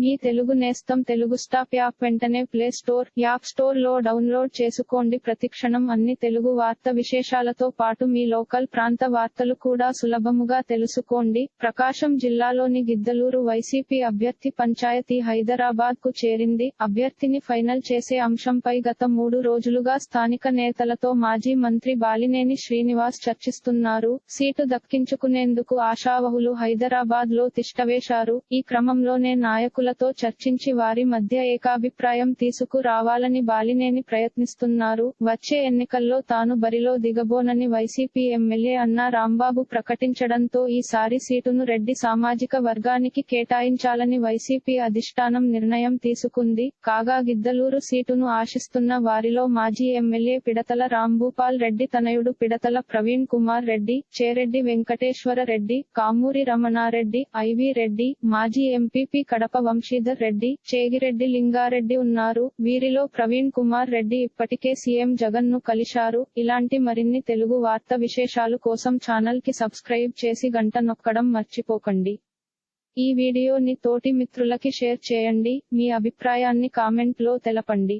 మీ తెలుగు నేస్తం Telugu stop app వెంటనే play store app స్టోర్లో డౌన్లోడ్ చేసుకోండి. ప్రతిక్షణం అన్ని తెలుగు వార్త విశేషాలతో పాటు మీ లోకల్ ప్రాంత వార్తలు కూడా సులభముగా తెలుసుకోండి. ప్రకాశం జిల్లాలోని గిద్దలూరు వైసీపీ అభ్యర్థి పంచాయతీ హైదరాబాద్కు చేరింది. అభ్యర్థిని ఫైనల్ చేసే అంశంపై గత మూడు రోజులుగా స్థానిక నేతలతో మాజీ మంత్రి బాలినేని శ్రీనివాస్ చర్చిస్తున్నారు. సీటు దక్కించుకునేందుకు ఆశావహులు హైదరాబాద్లో తిష్టవేశారు ఈ క్రమంలోనే నాయకులతో చర్చించి వారి మధ్య ఏకాభిప్రాయం తీసుకురావాలని బాలినేని ప్రయత్నిస్తున్నారు. వచ్చే ఎన్నికల్లో తాను బరిలో దిగబోనని వైసీపీ ఎమ్మెల్యే అన్నా రాంబాబు ప్రకటించడంతో ఈసారి సీటును రెడ్డి సామాజిక వర్గానికి కేటాయించాలని వైసీపీ అధిష్టానం నిర్ణయం తీసుకుంది. కాగా గిద్దలూరు సీటును ఆశిస్తున్న వారిలో మాజీ ఎమ్మెల్యే పిడతల రాంభూపాల్ రెడ్డి తనయుడు పిడతల ప్రవీణ్ కుమార్ రెడ్డి చేరెడ్డి వెంకటేశ్వర రెడ్డి కామూరి రమణారెడ్డి ఐవి రెడ్డి మాజీ ఎంపీపీ కడప వంశీధర్ రెడ్డి చేగిరెడ్డి లింగారెడ్డి ఉన్నారు. వీరిలో ప్రవీణ్ కుమార్ రెడ్డి ఇప్పటికే సీఎం జగన్ను కలిశారు. ఇలాంటి మరిన్ని తెలుగు వార్త విశేషాలు కోసం ఛానల్కి సబ్స్క్రైబ్ చేసి గంట నొక్కడం మర్చిపోకండి. ఈ వీడియోని తోటి మిత్రులకి షేర్ చేయండి. మీ అభిప్రాయాన్ని కామెంట్లో తెలపండి.